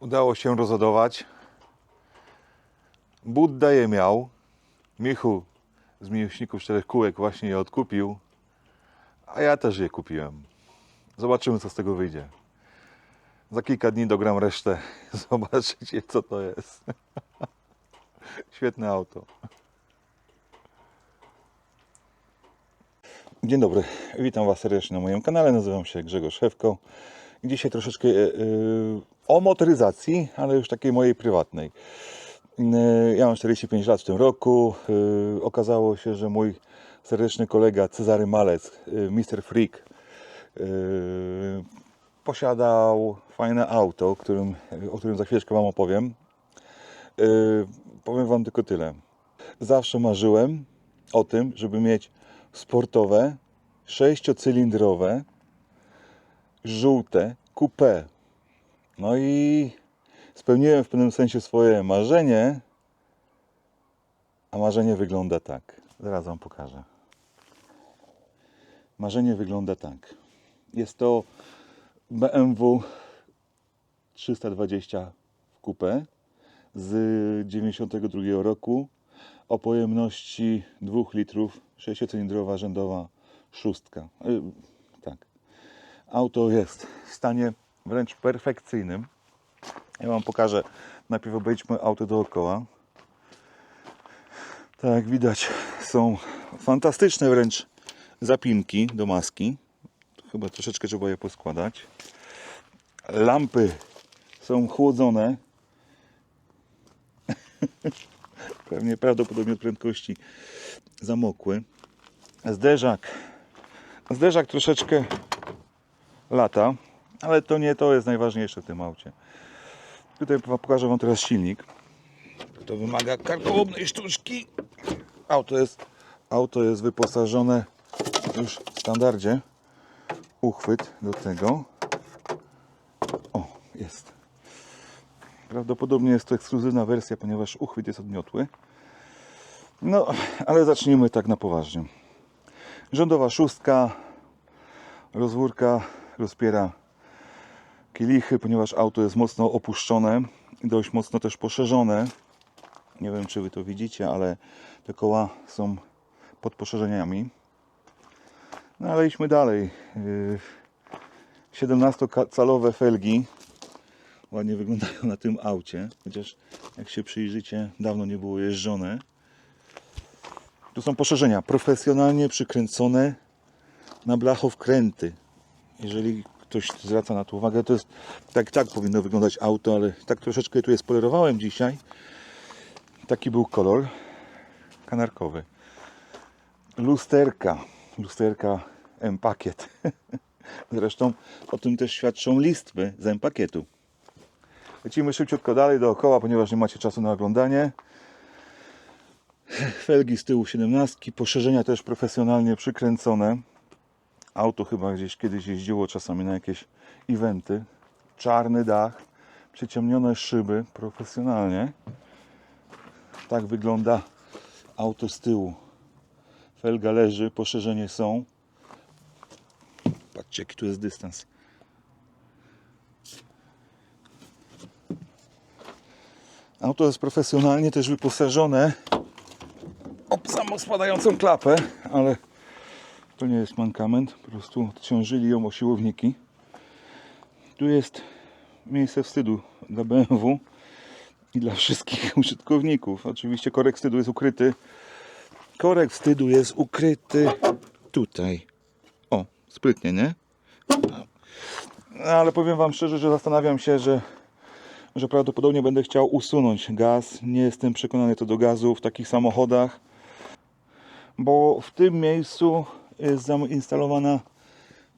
Udało się rozładować. Budda je miał. Michu z miłośników czterech kółek właśnie je odkupił. A ja też je kupiłem. Zobaczymy, co z tego wyjdzie. Za kilka dni dogram resztę. Zobaczycie, co to jest. Świetne auto. Dzień dobry, witam Was serdecznie na moim kanale. Nazywam się Grzegorz Szewko. Dzisiaj troszeczkę e, e, o motoryzacji, ale już takiej mojej prywatnej. E, Ja mam 45 lat w tym roku. Okazało się, że mój serdeczny kolega Cezary Malec, Mr. Freak, posiadał fajne auto, o którym za chwileczkę Wam opowiem. Powiem Wam tylko tyle. Zawsze marzyłem o tym, żeby mieć sportowe, sześciocylindrowe, żółte coupé. No i spełniłem w pewnym sensie swoje marzenie, a marzenie wygląda tak. Zaraz Wam pokażę. Marzenie wygląda tak. Jest to BMW 320 w coupé z 92 roku o pojemności 2 litrów, 6-cylindrowa rzędowa szóstka. Auto jest w stanie wręcz perfekcyjnym. Ja Wam pokażę. Najpierw obejdźmy auto dookoła. Tak jak widać są fantastyczne wręcz zapinki do maski. Chyba troszeczkę trzeba je poskładać. Lampy są chłodzone. Pewnie prawdopodobnie od prędkości zamokły. Zderzak. Zderzak troszeczkę lata, ale to nie to jest najważniejsze w tym aucie. Tutaj pokażę Wam teraz silnik. To wymaga karkołomnej sztuczki. Auto jest, auto jest wyposażone już w standardzie. Uchwyt do tego. O, jest. Prawdopodobnie jest to ekskluzywna wersja, ponieważ uchwyt jest odmiotły. No, ale zacznijmy tak na poważnie. Rządowa szóstka, rozwórka rozpiera kielichy, ponieważ auto jest mocno opuszczone i dość mocno też poszerzone. Nie wiem, czy Wy to widzicie, ale te koła są pod poszerzeniami. No ale idźmy dalej. Yy, 17-calowe felgi ładnie wyglądają na tym aucie, chociaż jak się przyjrzycie, dawno nie było jeżdżone. Tu są poszerzenia profesjonalnie przykręcone na blachowkręty. Jeżeli ktoś zwraca na to uwagę, to jest tak, tak powinno wyglądać auto, ale tak troszeczkę tu je spolerowałem dzisiaj. Taki był kolor kanarkowy. Lusterka, lusterka M-pakiet. Zresztą o tym też świadczą listwy z M-pakietu. Lecimy szybciutko dalej dookoła, ponieważ nie macie czasu na oglądanie. Felgi z tyłu 17, poszerzenia też profesjonalnie przykręcone. Auto chyba gdzieś kiedyś jeździło czasami na jakieś eventy. Czarny dach, przyciemnione szyby profesjonalnie. Tak wygląda auto z tyłu. Felga leży, poszerzenie są. Patrzcie jaki tu jest dystans. Auto jest profesjonalnie też wyposażone w samospadającą klapę, ale to nie jest mankament, po prostu odciążyli ją o siłowniki. Tu jest miejsce wstydu dla BMW i dla wszystkich użytkowników. Oczywiście korek wstydu jest ukryty. Korek wstydu jest ukryty tutaj. O, sprytnie, nie? No, ale powiem Wam szczerze, że zastanawiam się, że że prawdopodobnie będę chciał usunąć gaz. Nie jestem przekonany to do gazu w takich samochodach, bo w tym miejscu jest zainstalowana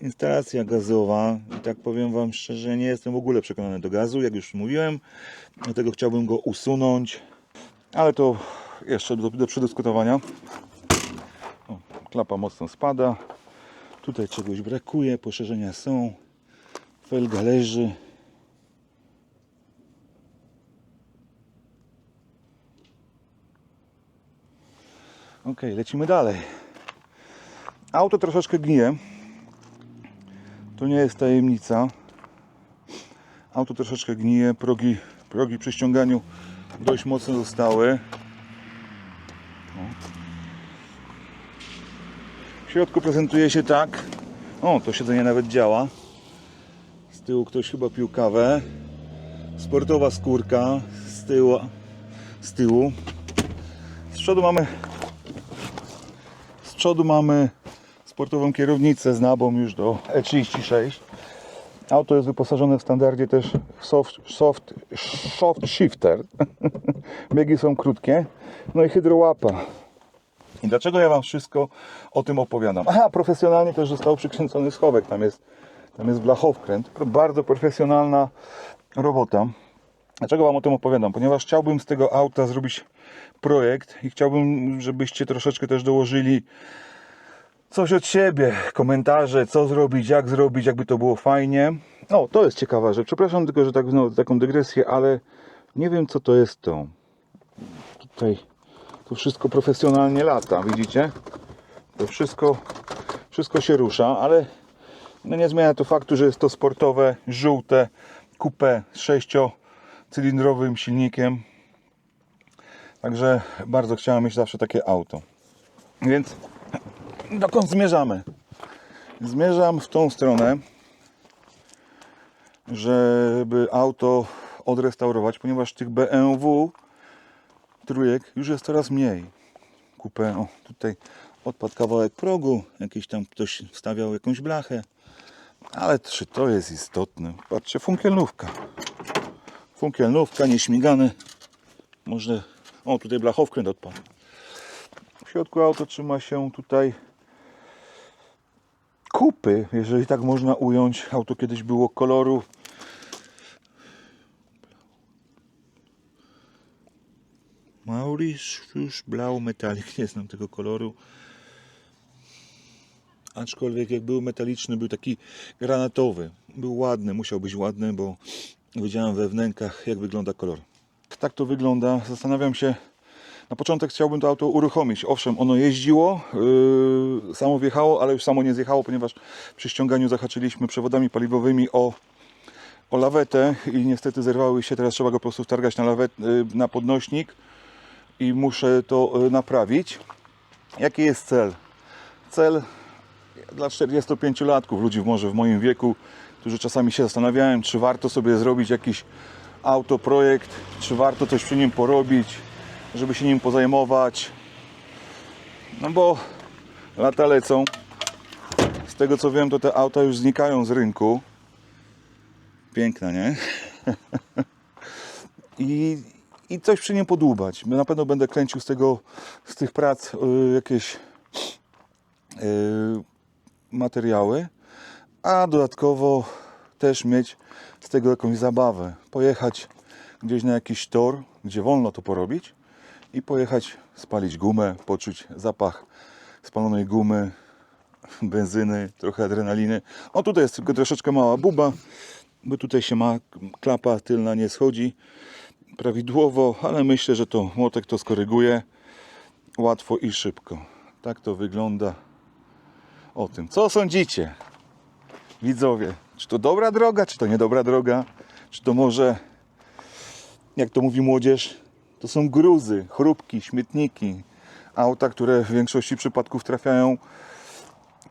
instalacja gazowa i tak powiem Wam szczerze, nie jestem w ogóle przekonany do gazu, jak już mówiłem, dlatego chciałbym go usunąć, ale to jeszcze do, do przedyskutowania. O, klapa mocno spada, tutaj czegoś brakuje, poszerzenia są, felga leży. Ok, lecimy dalej. Auto troszeczkę gnije. To nie jest tajemnica. Auto troszeczkę gnije, progi, progi przy ściąganiu dość mocno zostały. W środku prezentuje się tak. O, to siedzenie nawet działa. Z tyłu ktoś chyba pił kawę. Sportowa skórka z tyłu. Z tyłu. Z przodu mamy z przodu mamy sportową kierownicę z nabą już do E36. Auto jest wyposażone w standardzie też soft, soft, soft shifter. Biegi są krótkie. No i hydrołapa. I dlaczego ja Wam wszystko o tym opowiadam? Aha, profesjonalnie też został przykręcony schowek. Tam jest, tam jest blachowkręt. Bardzo profesjonalna robota. Dlaczego Wam o tym opowiadam? Ponieważ chciałbym z tego auta zrobić projekt i chciałbym, żebyście troszeczkę też dołożyli coś od siebie, komentarze, co zrobić, jak zrobić, jakby to było fajnie. O, to jest ciekawa rzecz. Przepraszam tylko, że tak znowu taką dygresję, ale nie wiem co to jest to. Tutaj to wszystko profesjonalnie lata, widzicie? To wszystko, wszystko się rusza, ale no nie zmienia to faktu, że jest to sportowe, żółte coupé z sześciocylindrowym silnikiem. Także bardzo chciałem mieć zawsze takie auto. Więc dokąd zmierzamy? Zmierzam w tą stronę, żeby auto odrestaurować, ponieważ tych BMW trójek już jest coraz mniej. Kupę, o tutaj odpadł kawałek progu, jakiś tam ktoś wstawiał jakąś blachę, ale czy to jest istotne? Patrzcie, funkielnówka. Funkielnówka, nieśmigany. Może, o tutaj blachowkręt odpadł. W środku auto trzyma się tutaj kupy, jeżeli tak można ująć. Auto kiedyś było koloru Mauritius Blau Metallic, nie znam tego koloru. Aczkolwiek jak był metaliczny, był taki granatowy. Był ładny, musiał być ładny, bo widziałem we wnękach jak wygląda kolor. Tak to wygląda. Zastanawiam się, na początek chciałbym to auto uruchomić. Owszem, ono jeździło, yy, samo wjechało, ale już samo nie zjechało, ponieważ przy ściąganiu zahaczyliśmy przewodami paliwowymi o, o lawetę i niestety zerwały się. Teraz trzeba go po prostu wtargać na, lawet, yy, na podnośnik i muszę to yy, naprawić. Jaki jest cel? Cel dla 45-latków, ludzi może w moim wieku, którzy czasami się zastanawiają, czy warto sobie zrobić jakiś autoprojekt, czy warto coś przy nim porobić, żeby się nim pozajmować. No bo lata lecą. Z tego co wiem, to te auta już znikają z rynku. Piękna, nie? I, I coś przy nim podłubać. Na pewno będę kręcił z tego, z tych prac y, jakieś y, materiały, a dodatkowo też mieć z tego jakąś zabawę. Pojechać gdzieś na jakiś tor, gdzie wolno to porobić i pojechać spalić gumę, poczuć zapach spalonej gumy, benzyny, trochę adrenaliny. O tutaj jest tylko troszeczkę mała buba, bo tutaj się ma klapa tylna nie schodzi prawidłowo, ale myślę, że to młotek to skoryguje łatwo i szybko. Tak to wygląda o tym. Co sądzicie? Widzowie, czy to dobra droga, czy to niedobra droga? Czy to może, jak to mówi młodzież, to są gruzy, chrupki, śmietniki, auta, które w większości przypadków trafiają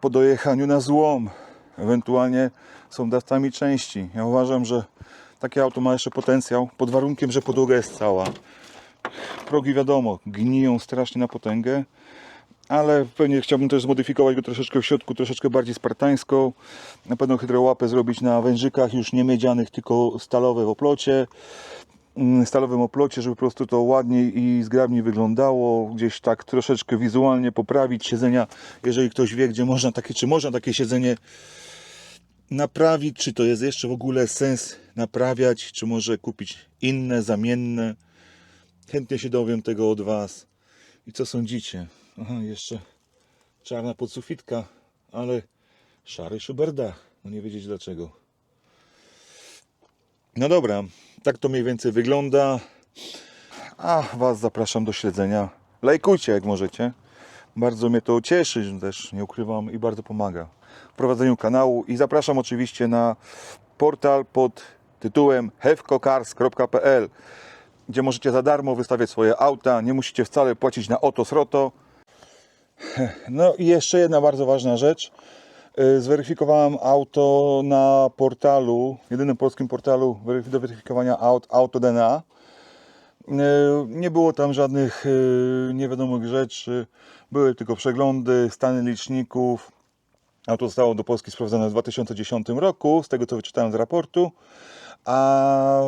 po dojechaniu na złom, ewentualnie są dawcami części. Ja uważam, że takie auto ma jeszcze potencjał, pod warunkiem, że podłoga jest cała. Progi wiadomo, gniją strasznie na potęgę, ale pewnie chciałbym też zmodyfikować go troszeczkę w środku, troszeczkę bardziej spartańsko. Na pewno hydrołapę zrobić na wężykach już nie miedzianych, tylko stalowe w oplocie. Mm, Stalowym oplocie, żeby po prostu to ładniej i zgrabniej wyglądało. Gdzieś tak troszeczkę wizualnie poprawić siedzenia, jeżeli ktoś wie, gdzie można takie, czy można takie siedzenie naprawić, czy to jest jeszcze w ogóle sens naprawiać, czy może kupić inne, zamienne. Chętnie się dowiem tego od Was. I co sądzicie? Aha, jeszcze czarna podsufitka, ale szary szyberdach. No nie wiedzieć dlaczego. No dobra, tak to mniej więcej wygląda. A Was zapraszam do śledzenia. Lajkujcie jak możecie. Bardzo mnie to cieszy, też nie ukrywam i bardzo pomaga w prowadzeniu kanału. I zapraszam oczywiście na portal pod tytułem hevcocars.pl gdzie możecie za darmo wystawiać swoje auta, nie musicie wcale płacić na oto sroto. No i jeszcze jedna bardzo ważna rzecz. Y, Zweryfikowałem auto na portalu, jedynym polskim portalu do weryfikowania aut, AutoDNA. Y, Nie było tam żadnych y, niewiadomych rzeczy, były tylko przeglądy, stany liczników. Auto zostało do Polski sprowadzone w 2010 roku, z tego co wyczytałem z raportu. A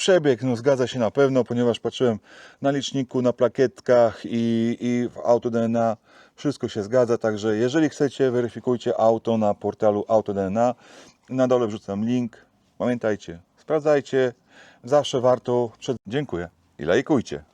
przebieg no, zgadza się na pewno, ponieważ patrzyłem na liczniku, na plakietkach i, i w AutoDNA. Wszystko się zgadza, także jeżeli chcecie, weryfikujcie auto na portalu AutoDNA. Na dole wrzucam link. Pamiętajcie, sprawdzajcie. Zawsze warto. Przed... Dziękuję i lajkujcie.